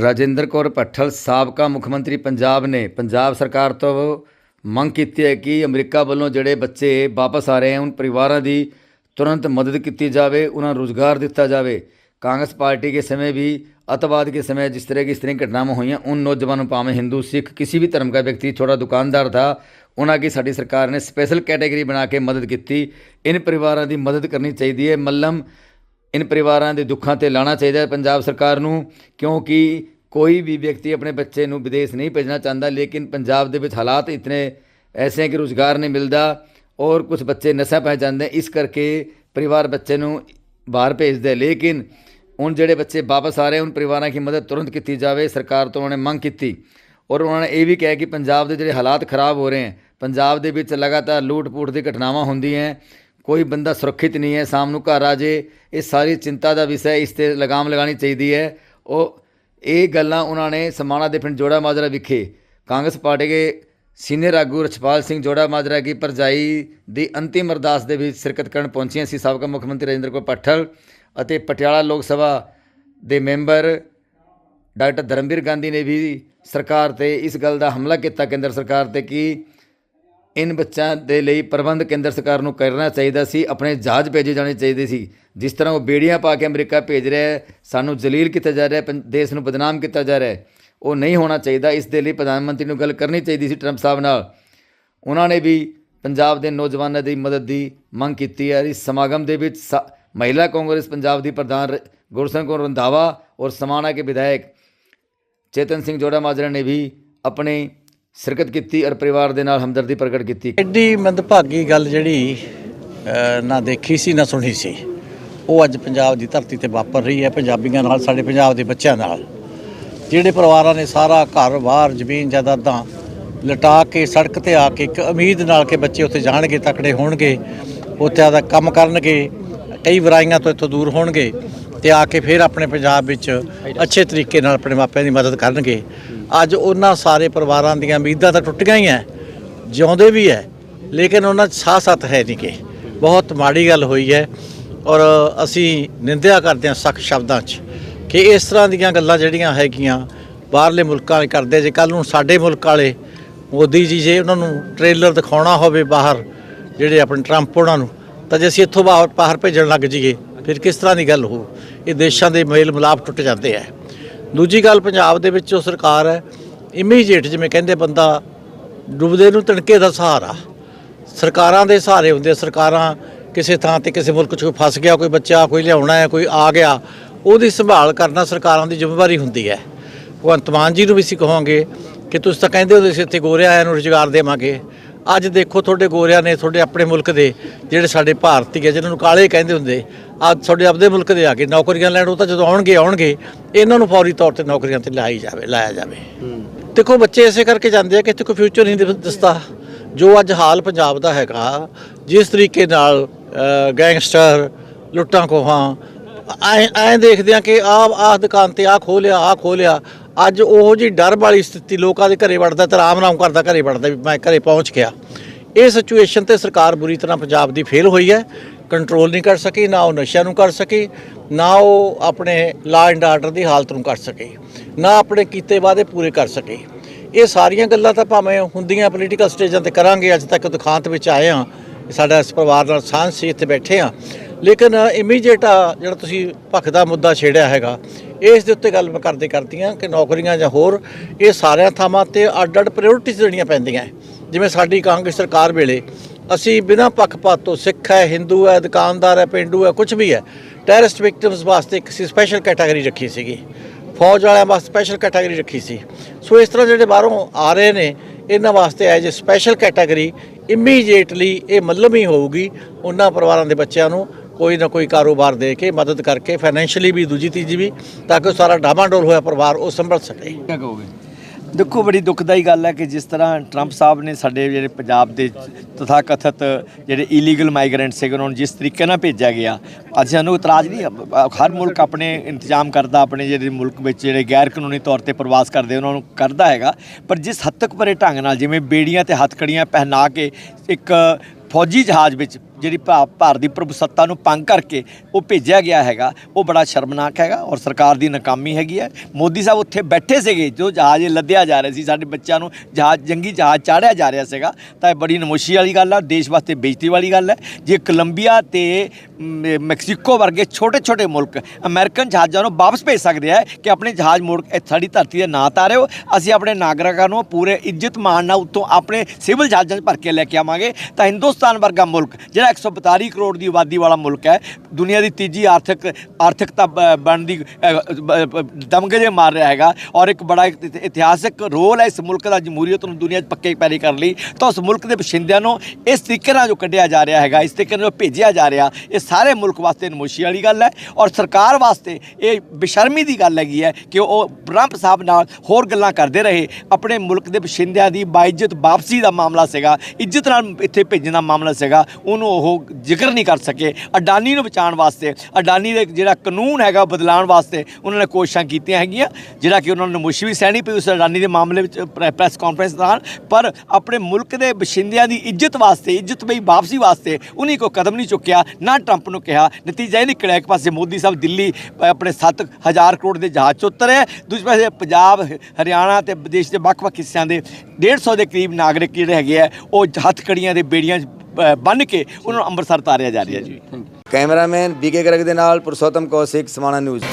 ਰਾਜਿੰਦਰ ਕੌਰ ਭੱਠਲ ਸਾਬਕਾ ਮੁੱਖ ਮੰਤਰੀ ਪੰਜਾਬ ਨੇ ਪੰਜਾਬ ਸਰਕਾਰ ਤੋਂ ਮੰਗ ਕੀਤੀ ਹੈ ਕਿ ਅਮਰੀਕਾ ਵੱਲੋਂ ਜਿਹੜੇ ਬੱਚੇ ਵਾਪਸ ਆ ਰਹੇ ਹਨ ਉਨ ਪਰਿਵਾਰਾਂ ਦੀ ਤੁਰੰਤ ਮਦਦ ਕੀਤੀ ਜਾਵੇ ਉਹਨਾਂ ਨੂੰ ਰੁਜ਼ਗਾਰ ਦਿੱਤਾ ਜਾਵੇ कांग्रेस पार्टी के समय भी अतवाद के समय जिस तरह की इस तरह की घटनाएं हुई उन नौजवानों पावें हिंदू सिख किसी भी धर्म का व्यक्ति छोटा दुकानदार था ਉਹਨਾਂ ਕੀ ਸਾਡੀ ਸਰਕਾਰ ਨੇ ਸਪੈਸ਼ਲ ਕੈਟਾਗਰੀ ਬਣਾ ਕੇ ਮਦਦ ਕੀਤੀ ਇਨ ਪਰਿਵਾਰਾਂ ਦੀ ਮਦਦ ਕਰਨੀ ਚਾਹੀਦੀ ਹੈ ਮੱਲਮ ਇਨ ਪਰਿਵਾਰਾਂ ਦੇ ਦੁੱਖਾਂ ਤੇ ਲਾਣਾ ਚਾਹੀਦਾ ਹੈ ਪੰਜਾਬ ਸਰਕਾਰ ਨੂੰ, ਕਿਉਂਕਿ ਕੋਈ ਵੀ ਵਿਅਕਤੀ ਆਪਣੇ ਬੱਚੇ ਨੂੰ ਵਿਦੇਸ਼ ਨਹੀਂ ਭੇਜਣਾ ਚਾਹੁੰਦਾ, ਲੇਕਿਨ ਪੰਜਾਬ ਦੇ ਵਿੱਚ ਹਾਲਾਤ ਇਤਨੇ ਐਸੇ ਹੈ ਕਿ ਰੁਜ਼ਗਾਰ ਨਹੀਂ ਮਿਲਦਾ ਔਰ ਕੁਝ ਬੱਚੇ ਨਸ਼ਾ ਪੈ ਜਾਂਦੇ ਇਸ ਕਰਕੇ ਪਰਿਵਾਰ ਬੱਚੇ ਨੂੰ ਬਾਹਰ ਭੇਜਦੇ ਲੇਕਿਨ ਹੁਣ ਜਿਹੜੇ ਬੱਚੇ ਵਾਪਸ ਆ ਰਹੇ ਹਨ ਪਰਿਵਾਰਾਂ ਦੀ ਮਦਦ ਤੁਰੰਤ ਕੀਤੀ ਜਾਵੇ, ਸਰਕਾਰ ਤੋਂ ਉਹਨਾਂ ਨੇ ਮੰਗ ਕੀਤੀ। ਔਰ ਉਹਨਾਂ ਨੇ ਇਹ ਵੀ ਕਿਹਾ ਕਿ ਪੰਜਾਬ ਦੇ ਜਿਹੜੇ ਹਾਲਾਤ ਖਰਾਬ ਹੋ ਰਹੇ ਹਨ, ਪੰਜਾਬ ਦੇ ਵਿੱਚ ਲਗਾਤਾਰ ਲੂਟ-ਪੂਟ ਦੀ ਘਟਨਾਵਾਂ ਹੁੰਦੀਆਂ ਕੋਈ ਬੰਦਾ ਸੁਰੱਖਿਅਤ ਨਹੀਂ ਹੈ, ਸ਼ਾਮ ਨੂੰ ਘਰ ਆ ਜੇ, ਇਹ ਸਾਰੀ ਚਿੰਤਾ ਦਾ ਵਿਸ਼ਾ ਇਸ ਤੇ ਲਗਾਮ ਲਗਾਉਣੀ ਚਾਹੀਦੀ ਹੈ। ਉਹ ਇਹ ਗੱਲਾਂ ਉਹਨਾਂ ਨੇ ਸਮਾਣਾ ਦੇ ਪਿੰਡ ਜੋੜਾ ਮਾਜਰਾ ਵਿਖੇ ਕਾਂਗਰਸ ਪਾਰਟੀ ਦੇ ਸੀਨੀਅਰ ਆਗੂ ਰਛਪਾਲ ਸਿੰਘ ਜੋੜਾ ਮਾਜਰਾ ਕੀ ਭਰਜਾਈ ਦੀ ਅੰਤਿਮ ਅਰਦਾਸ ਦੇ ਵਿੱਚ ਸ਼ਿਰਕਤ ਕਰਨ ਪਹੁੰਚੀਆਂ ਸੀ ਸਾਬਕਾ ਮੁੱਖ ਮੰਤਰੀ ਰਾਜਿੰਦਰ ਕੌਰ ਪੱਠਲ ਅਤੇ ਪਟਿਆਲਾ ਲੋਕ ਸਭਾ ਦੇ ਮੈਂਬਰ ਡਾਕਟਰ ਧਰਮਵੀਰ ਗਾਂਧੀ ਨੇ ਵੀ ਸਰਕਾਰ ਤੇ ਇਸ ਗੱਲ ਦਾ ਹਮਲਾ ਕੀਤਾ, ਕੇਂਦਰ ਸਰਕਾਰ ਤੇ, ਕਿ ਇਨ ਬੱਚਿਆਂ ਦੇ ਲਈ ਪ੍ਰਬੰਧ ਕੇਂਦਰ ਸਰਕਾਰ ਨੂੰ ਕਰਨਾ ਚਾਹੀਦਾ ਸੀ, ਆਪਣੇ ਜਹਾਜ਼ ਭੇਜੇ ਜਾਣੇ ਚਾਹੀਦੇ ਸੀ। ਜਿਸ ਤਰ੍ਹਾਂ ਉਹ ਬੇੜੀਆਂ ਪਾ ਕੇ ਅਮਰੀਕਾ ਭੇਜ ਰਿਹਾ ਸਾਨੂੰ ਜਲੀਲ ਕੀਤਾ ਜਾ ਰਿਹਾ ਪੰ- ਦੇਸ਼ ਨੂੰ ਬਦਨਾਮ ਕੀਤਾ ਜਾ ਰਿਹਾ ਉਹ ਨਹੀਂ ਹੋਣਾ ਚਾਹੀਦਾ, ਇਸ ਦੇ ਲਈ ਪ੍ਰਧਾਨ ਮੰਤਰੀ ਨੂੰ ਗੱਲ ਕਰਨੀ ਚਾਹੀਦੀ ਸੀ ਟਰੰਪ ਸਾਹਿਬ ਨਾਲ। ਉਹਨਾਂ ਨੇ ਵੀ ਪੰਜਾਬ ਦੇ ਨੌਜਵਾਨਾਂ ਦੀ ਮਦਦ ਦੀ ਮੰਗ ਕੀਤੀ ਹੈ। ਇਸ ਸਮਾਗਮ ਦੇ ਵਿੱਚ ਸਾ- ਮਹਿਲਾ ਕਾਂਗਰਸ ਪੰਜਾਬ ਦੀ ਪ੍ਰਧਾਨ ਰ- ਗੁਰਸਨ ਕੌਰ ਰੰਧਾਵਾ ਔਰ ਸਮਾਣਾ ਕੇ ਵਿਧਾਇਕ ਚੇਤਨ ਸਿੰਘ ਜੋੜਾ ਮਾਜਰਾ ਨੇ ਵੀ ਆਪਣੇ ਸ਼ਿਰਕਤ ਕੀਤੀ ਔਰ ਪਰਿਵਾਰ ਦੇ ਨਾਲ ਹਮਦਰਦੀ ਪ੍ਰਗਟ ਕੀਤੀ। ਐਡੀ ਮੰਦਭਾਗੀ ਗੱਲ ਜਿਹੜੀ ਨਾ ਦੇਖੀ ਸੀ, ਨਾ ਸੁਣੀ ਸੀ। ਉਹ ਅੱਜ ਪੰਜਾਬ ਦੀ ਧਰਤੀ ਤੇ ਵਾਪਰ ਰਹੀ ਹੈ, ਪੰਜਾਬੀਆਂ ਨਾਲ, ਸਾਡੇ ਪੰਜਾਬ ਦੇ ਬੱਚਿਆਂ ਨਾਲ। ਜਿਹੜੇ ਪਰਿਵਾਰਾਂ ਨੇ ਸਾਰਾ ਘਰ-ਬਾਰ ਜ਼ਮੀਨ, ਜਾਇਦਾਦਾਂ ਲਟਾ ਕੇ, ਸੜਕ ਤੇ ਆ ਕੇ ਇੱਕ ਉਮੀਦ ਨਾਲ ਕਿ ਬੱਚੇ ਉੱਥੇ ਜਾਣਗੇ, ਤਕੜੇ ਹੋਣਗੇ, ਉੱਥੇ ਆਦਾ ਕੰਮ ਕਰਨਗੇ, ਕਈ ਵਰਾਈਆਂ ਤੋਂ ਇੱਥੋਂ ਦੂਰ ਹੋਣਗੇ ਤੇ ਆ ਕੇ ਫਿਰ ਆਪਣੇ ਪੰਜਾਬ ਵਿੱਚ ਅੱਛੇ ਤਰੀਕੇ ਨਾਲ ਆਪਣੇ ਮਾਪਿਆਂ ਦੀ ਮਦਦ ਕਰਨਗੇ। ਅੱਜ ਉਹਨਾਂ ਸਾਰੇ ਪਰਿਵਾਰਾਂ ਦੀਆਂ ਉਮੀਦਾਂ ਤਾਂ ਟੁੱਟੀਆਂ ਹੀ ਐ, ਜਿਉਂਦੇ ਵੀ ਹੈ ਲੇਕਿਨ ਉਹਨਾਂ 'ਚ ਸਾਹ ਸੱਤ ਹੈ ਨਹੀਂ ਕਿ ਬਹੁਤ ਮਾੜੀ ਗੱਲ ਹੋਈ ਹੈ ਔਰ ਅਸੀਂ ਨਿੰਦਿਆ ਕਰਦੇ ਹਾਂ ਸਖਤ ਸ਼ਬਦਾਂ 'ਚ ਕਿ ਇਸ ਤਰ੍ਹਾਂ ਦੀਆਂ ਗੱਲਾਂ ਜਿਹੜੀਆਂ ਹੈਗੀਆਂ ਬਾਹਰਲੇ ਮੁਲਕਾਂ ਵਾਲੇ ਕਰਦੇ, ਜੇ ਕੱਲ ਨੂੰ ਸਾਡੇ ਮੁਲਕ ਵਾਲੇ ਮੋਦੀ ਜੀ ਜੇ ਉਹਨਾਂ ਨੂੰ ਟ੍ਰੇਲਰ ਦਿਖਾਉਣਾ ਹੋਵੇ ਬਾਹਰ, ਜਿਹੜੇ ਆਪਣੇ ਟਰੰਪ ਉਹਨਾਂ ਨੂੰ, ਤਾਂ ਜੇ ਅਸੀਂ ਇੱਥੋਂ ਬਾਹਰ ਬਾਹਰ ਭੇਜਣ ਲੱਗ ਜਾਈਏ, ਫਿਰ ਕਿਸ ਤਰ੍ਹਾਂ ਦੀ ਗੱਲ ਹੋ ਇਹ ਦੇਸ਼ਾਂ ਦੇ ਮੇਲ ਮਿਲਾਪ ਟੁੱਟ ਜਾਂਦੇ ਆ ਦੂਜੀ ਗੱਲ ਪੰਜਾਬ ਦੇ ਵਿੱਚ ਜੋ ਸਰਕਾਰ ਹੈ ਇਮੀਡੀਏਟ ਜਿਵੇਂ ਕਹਿੰਦੇ ਬੰਦਾ ਡੁੱਬਦੇ ਨੂੰ ਤਣਕੇ ਦਾ ਸਹਾਰਾ ਸਰਕਾਰਾਂ ਦੇ ਸਹਾਰੇ ਹੁੰਦੇ ਆ। ਸਰਕਾਰਾਂ ਕਿਸੇ ਥਾਂ ਤੇ ਕਿਸੇ ਮੁਲਕ 'ਚ ਕੋਈ ਫਸ ਗਿਆ, ਕੋਈ ਬੱਚਾ, ਕੋਈ ਲਿਆਉਣਾ ਹੈ, ਕੋਈ ਆ ਗਿਆ, ਉਹਦੀ ਸੰਭਾਲ ਕਰਨਾ ਸਰਕਾਰਾਂ ਦੀ ਜ਼ਿੰਮੇਵਾਰੀ ਹੁੰਦੀ ਹੈ ਭਗਵੰਤ ਮਾਨ ਜੀ ਨੂੰ ਵੀ ਅਸੀਂ ਕਹਾਂਗੇ ਕਿ ਤੁਸੀਂ ਤਾਂ ਕਹਿੰਦੇ ਹੋ ਸੀ ਇੱਥੇ ਗੋਰਿਆਂ ਆਇਆਂ ਨੂੰ ਰੁਜ਼ਗਾਰ ਦੇਵਾਂਗੇ ਅੱਜ ਦੇਖੋ ਤੁਹਾਡੇ ਗੋਰਿਆਂ ਨੇ, ਤੁਹਾਡੇ ਆਪਣੇ ਮੁਲਕ ਦੇ ਜਿਹੜੇ ਸਾਡੇ ਭਾਰਤੀ ਹੈ ਜਿਹਨਾਂ ਨੂੰ ਕਾਲੇ ਕਹਿੰਦੇ ਹੁੰਦੇ, ਅੱਜ ਤੁਹਾਡੇ ਆਪਦੇ ਮੁਲਕ ਦੇ ਆ ਕੇ ਨੌਕਰੀਆਂ ਲੈਣ, ਉਹ ਤਾਂ ਜਦੋਂ ਆਉਣਗੇ ਆਉਣਗੇ, ਇਹਨਾਂ ਨੂੰ ਫੌਰੀ ਤੌਰ ਤੇ ਨੌਕਰੀਆਂ ਤੇ ਲਾਈ ਜਾਵੇ, ਲਾਇਆ ਜਾਵੇ। ਦੇਖੋ ਬੱਚੇ ਐਸੇ ਕਰਕੇ ਜਾਂਦੇ ਆ ਕਿ ਇੱਥੇ ਕੋਈ ਫਿਊਚਰ ਨਹੀਂ ਦਿਸਦਾ। ਜੋ ਅੱਜ ਹਾਲ ਪੰਜਾਬ ਦਾ ਹੈਗਾ, ਜਿਸ ਤਰੀਕੇ ਨਾਲ ਗੈਂਗਸਟਰ ਲੁੱਟਾਂ ਖੋਹਾਂ, ਐ ਐ ਦੇਖਦੇ ਆ ਕਿ ਆ ਆਹ ਦੁਕਾਨ ਤੇ ਆ ਖੋਲਿਆ ਆ ਖੋਲਿਆ ਅੱਜ ਉਹੋ ਜੀ ਡਰ ਵਾਲੀ ਸਥਿਤੀ ਲੋਕਾਂ ਦੇ ਘਰੇ ਵੜਦਾ ਤੇ ਆਰਾਮ ਆਰਾਮ ਕਰਦਾ ਘਰੇ ਵੜਦਾ ਵੀ ਮੈਂ ਘਰੇ ਪਹੁੰਚ ਗਿਆ। ਇਹ ਸਿਚੁਏਸ਼ਨ ਤੇ ਸਰਕਾਰ ਬੁਰੀ ਤਰ੍ਹਾਂ ਪੰਜਾਬ ਦੀ ਫੇਲ ਹੋਈ ਹੈ। ਕੰਟਰੋਲ ਨਹੀਂ ਕਰ ਸਕੀ, ਨਾ ਉਹ ਨਸ਼ਿਆਂ ਨੂੰ ਕਰ ਸਕੀ, ਨਾ ਉਹ ਆਪਣੇ ਲਾ ਐਂਡ ਆਰਡਰ ਦੀ ਹਾਲਤ ਨੂੰ ਕਰ ਸਕੇ, ਨਾ ਆਪਣੇ ਕੀਤੇ ਵਾਅਦੇ ਪੂਰੇ ਕਰ ਸਕੇ। ਇਹ ਸਾਰੀਆਂ ਗੱਲਾਂ ਤਾਂ ਭਾਵੇਂ ਹੁੰਦੀਆਂ ਪੋਲੀਟੀਕਲ ਸਟੇਜਾਂ ਤੇ ਕਰਾਂਗੇ, ਅੱਜ ਤੱਕ ਦੁਖਾਂਤ ਵਿੱਚ ਆਏ ਹਾਂ। ਸਾਡਾ ਇਸ ਪਰਿਵਾਰ ਨਾਲ ਸਾਂਝ ਸੀ, ਇੱਥੇ ਬੈਠੇ ਹਾਂ। ਲੇਕਿਨ ਇਮੀਡੀਏਟ ਜਿਹੜਾ ਤੁਸੀਂ ਭੱਖ ਦਾ ਮੁੱਦਾ ਛੇੜਿਆ ਹੈਗਾ ਇਸ ਦੇ ਉੱਤੇ ਗੱਲ ਮੈਂ ਕਰਦੇ ਕਰਦੀਆਂ ਕਿ ਨੌਕਰੀਆਂ ਜਾਂ ਹੋਰ, ਇਹ ਸਾਰਿਆਂ ਥਾਵਾਂ ਤੇ ਅੱਡ ਅੱਡ ਪ੍ਰਾਇੋਰਟੀਜ਼ ਦੇਣੀਆਂ ਪੈਂਦੀਆਂ ਜਿਵੇਂ ਸਾਡੀ ਕਾਂਗਰਸ ਸਰਕਾਰ ਵੇਲੇ ਅਸੀਂ ਬਿਨਾਂ ਪੱਖਪਾਤ ਤੋਂ ਸਿੱਖ ਹੈ, ਹਿੰਦੂ ਹੈ, ਦੁਕਾਨਦਾਰ ਹੈ, ਪਿੰਡੂ ਹੈ ਕੁਝ ਵੀ ਹੈ ਟੈਰਰਿਸਟ ਵਿਕਟਿਮਸ ਵਾਸਤੇ ਇੱਕ ਸਪੈਸ਼ਲ ਕੈਟਾਗਰੀ ਰੱਖੀ ਸੀਗੀ। ਫੌਜ ਵਾਲਿਆਂ ਵਾਸਤੇ ਸਪੈਸ਼ਲ ਕੈਟਾਗਰੀ ਰੱਖੀ ਸੀ। ਸੋ ਇਸ ਤਰ੍ਹਾਂ ਜਿਹੜੇ ਬਾਹਰੋਂ ਆ ਰਹੇ ਨੇ, ਇਹਨਾਂ ਵਾਸਤੇ as a special category immediately ਇਹ ਮੱਲਮ ਹੀ ਹੋਊਗੀ ਉਹਨਾਂ ਪਰਿਵਾਰਾਂ ਦੇ ਬੱਚਿਆਂ ਨੂੰ। ਕੋਈ ਨਾ ਕੋਈ ਕਾਰੋਬਾਰ ਦੇ ਕੇ ਮਦਦ ਕਰਕੇ ਫਾਈਨੈਂਸ਼ੀਅਲੀ ਵੀ, ਦੂਜੀ ਤੀਜੀ ਵੀ, ਤਾਂ ਕਿ ਉਹ ਸਾਰਾ ਡਾਮਾਡੋਲ ਹੋਇਆ ਪਰਿਵਾਰ ਉਹ ਸੰਭਲ ਸਕੇ। ਕੀ ਕਹੋਗੇ? ਦੇਖੋ, ਬੜੀ ਦੁਖਦਾਈ ਗੱਲ ਹੈ ਕਿ ਜਿਸ ਤਰ੍ਹਾਂ ਟਰੰਪ ਸਾਹਿਬ ਨੇ ਸਾਡੇ ਜਿਹੜੇ ਪੰਜਾਬ ਦੇ ਤਥਾਕਥਿਤ ਜਿਹੜੇ ਇਲੀਗਲ ਮਾਈਗ੍ਰੈਂਟ ਸੀਗੇ, ਉਹਨਾਂ ਨੂੰ ਜਿਸ ਤਰੀਕੇ ਨਾਲ ਭੇਜਿਆ ਗਿਆ, ਅੱਜ ਸਾਨੂੰ ਇਤਰਾਜ਼ ਨਹੀਂ, ਹਰ ਮੁਲਕ ਆਪਣੇ ਇੰਤਜ਼ਾਮ ਕਰਦਾ, ਆਪਣੇ ਜਿਹੜੇ ਮੁਲਕ ਵਿੱਚ ਜਿਹੜੇ ਗੈਰ ਕਾਨੂੰਨੀ ਤੌਰ ਤੇ ਪ੍ਰਵਾਸ ਕਰਦੇ, ਉਹਨਾਂ ਨੂੰ ਕਰਦਾ ਹੈਗਾ। ਪਰ ਜਿਸ ਹੱਦ ਤੱਕ ਪਰੇ ਢੰਗ ਨਾਲ, ਜਿਵੇਂ ਬੇੜੀਆਂ ਤੇ ਹੱਥਕੜੀਆਂ ਪਹਿਨਾ ਕੇ ਇੱਕ ਫੌਜੀ ਜਹਾਜ਼ ਵਿੱਚ ਜਿਹੜੀ ਭਾ- ਭਾਰਤ ਦੀ ਪ੍ਰਭੂਸੱਤਾ ਨੂੰ ਭੰਗ ਕਰਕੇ ਉਹ ਭੇਜਿਆ ਗਿਆ ਹੈਗਾ, ਉਹ ਬੜਾ ਸ਼ਰਮਨਾਕ ਹੈਗਾ ਔਰ ਸਰਕਾਰ ਦੀ ਨਾਕਾਮੀ ਹੈਗੀ ਹੈ। ਮੋਦੀ ਸਾਹਿਬ ਉੱਥੇ ਬੈਠੇ ਸੀਗੇ, ਜੋ ਜਹਾਜ਼ ਲੱਦਿਆ ਜਾ ਰਿਹਾ ਸੀ, ਸਾਡੇ ਬੱਚਿਆਂ ਨੂੰ ਜਹਾਜ਼, ਜੰਗੀ ਜਹਾਜ਼ ਚਾੜਿਆ ਜਾ ਰਿਹਾ ਸੀਗਾ। ਤਾਂ ਇਹ ਬੜੀ ਨਮੋਸ਼ੀ ਵਾਲੀ ਗੱਲ ਆ, ਦੇਸ਼ ਵਾਸਤੇ ਬੇਇੱਜ਼ਤੀ ਵਾਲੀ ਗੱਲ ਹੈ। ਜੇ ਕੋਲੰਬੀਆ ਤੇ ਮੈਕਸੀਕੋ ਵਰਗੇ ਛੋਟੇ ਛੋਟੇ ਮੁਲਕ ਅਮਰੀਕਨ ਜਹਾਜ਼ਾਂ ਨੂੰ ਵਾਪਸ ਭੇਜ ਸਕਦੇ ਆ ਕਿ ਆਪਣੇ ਜਹਾਜ਼ ਮੋੜ ਸਾਡੀ ਧਰਤੀ ਦੇ ਨਾਂ ਤਾਰਿਓ ਅਸੀਂ ਆਪਣੇ ਨਾਗਰਿਕਾਂ ਨੂੰ ਪੂਰੇ ਇੱਜ਼ਤ ਮਾਣ ਨਾਲ ਉੱਤੋਂ ਆਪਣੇ ਸਿਵਲ ਜਹਾਜ਼ਾਂ 'ਚ ਭਰ ਕੇ ਲੈ ਕੇ ਆਵਾਂਗੇ। ਤਾਂ ਹਿੰਦੁਸਤਾਨ ਵਰਗਾ ਮੁਲਕ ਜਿਹੜਾ 142 ਕਰੋੜ ਦੀ ਆਬਾਦੀ ਵਾਲਾ ਮੁਲਕ ਹੈ ਦੁਨੀਆ ਦੀ ਤੀਜੀ ਆਰਥਿਕ ਆਰਥਿਕਤਾ ਬ- ਬਣਨ ਦੀ ਅ, ਦਮਗਜੇ ਮਾਰ ਰਿਹਾ ਹੈਗਾ ਔਰ ਇੱਕ ਬੜਾ ਇਤਿਹਾਸਿਕ ਰੋਲ ਹੈ ਇਸ ਮੁਲਕ ਦਾ ਜਮਹੂਰੀਅਤ ਨੂੰ ਦੁਨੀਆ 'ਚ ਪੱਕੇ ਪੈਰੀ ਕਰਨ ਲਈ। ਤਾਂ ਉਸ ਮੁਲਕ ਦੇ ਬਸ਼ਿੰਦਿਆਂ ਨੂੰ ਇਸ ਤਰੀਕੇ ਨਾਲ ਜੋ ਕੱਢਿਆ ਜਾ ਰਿਹਾ ਹੈਗਾ ਇਸ ਤਰੀਕੇ ਨਾਲ ਜੋ ਭੇਜਿਆ ਜਾ ਰਿਹਾ ਇਸ ਸਾਰੇ ਮੁਲਕ ਵਾਸਤੇ ਨਮੋਸ਼ੀ ਵਾਲੀ ਗੱਲ ਹੈ ਔਰ ਸਰਕਾਰ ਵਾਸਤੇ ਇਹ ਬੇਸ਼ਰਮੀ ਦੀ ਗੱਲ ਹੈਗੀ ਹੈ ਕਿ ਉਹ ਟਰੰਪ ਸਾਹਿਬ ਨਾਲ ਹੋਰ ਗੱਲਾਂ ਕਰਦੇ ਰਹੇ। ਆਪਣੇ ਮੁਲਕ ਦੇ ਬਸ਼ਿੰਦਿਆਂ ਦੀ ਬਾਇਜ਼ਤ ਵਾਪਸੀ ਦਾ ਮਾਮਲਾ ਸੀਗਾ, ਇੱਜ਼ਤ ਨਾਲ ਇੱਥੇ ਭੇਜਣ ਦਾ ਮਾਮਲਾ ਸੀਗਾ, ਉਹਨੂੰ ਉਹ ਜ਼ਿਕਰ ਨਹੀਂ ਕਰ ਸਕੇ। ਅਡਾਨੀ ਨੂੰ ਬਚਾਉਣ ਵਾਸਤੇ, ਅਡਾਨੀ ਦੇ ਜਿਹੜਾ ਕਾਨੂੰਨ ਹੈਗਾ ਉਹ ਬਦਲਾਉਣ ਵਾਸਤੇ ਉਹਨਾਂ ਨੇ ਕੋਸ਼ਿਸ਼ਾਂ ਕੀਤੀਆਂ ਹੈਗੀਆਂ, ਜਿਹੜਾ ਕਿ ਉਹਨਾਂ ਨੂੰ ਨਮੋਸ਼ੀ ਵੀ ਸਹਿਣੀ ਪਈ ਉਸ ਅਡਾਨੀ ਦੇ ਮਾਮਲੇ ਵਿੱਚ ਪ੍ਰੈ- ਪ੍ਰੈਸ ਕਾਨਫਰੰਸ ਦੌਰਾਨ। ਪਰ ਆਪਣੇ ਮੁਲਕ ਦੇ ਬਸ਼ਿੰਦਿਆਂ ਦੀ ਇੱਜ਼ਤ ਵਾਸਤੇ, ਇੱਜ਼ਤ ਬਈ ਵਾਪਸੀ ਵਾਸਤੇ ਉਹਨੇ ਕੋਈ ਕਦਮ ਨਹੀਂ ਚੁੱਕਿਆ, ਨਾ ਟਰੰਪ ਨੂੰ ਕਿਹਾ ਨਤੀਜਾ ਇਹ ਨਿਕਲਿਆ ਇੱਕ ਪਾਸੇ ਮੋਦੀ ਸਾਹਿਬ ਦਿੱਲੀ ਅ, ਆਪਣੇ 7000 ਕਰੋੜ ਦੇ ਜਹਾਜ਼ 'ਚ ਉਤਰੇ ਦੂਜੇ ਪਾਸੇ ਪੰਜਾਬ ਹਰਿਆਣਾ ਤੇ ਦੇਸ਼ ਦੇ ਵੱਖ-ਵੱਖ ਹਿੱਸਿਆਂ ਦੇ 150 ਦੇ ਕਰੀਬ ਨਾਗਰਿਕ ਜਿਹੜੇ ਹੈਗੇ ਆ ਉਹ ਹੱਥਕੜੀਆਂ ਦੇ ਬੇੜੀਆਂ 'ਚ ਬੰਨ੍ਹ ਕੇ ਉਹਨਾਂ ਨੂੰ ਅੰਮ੍ਰਿਤਸਰ ਤਾਰਿਆ ਜਾ ਰਿਹਾ ਜੀ। ਕੈਮਰਾਮੈਨ ਬੀਕੇ ਗਰਗ ਦੇ ਨਾਲ ਪੁਰਸ਼ੋਤਮ ਕੌਸ਼ਿਕ ਸਮਾਣਾ ਨਿਊਜ਼।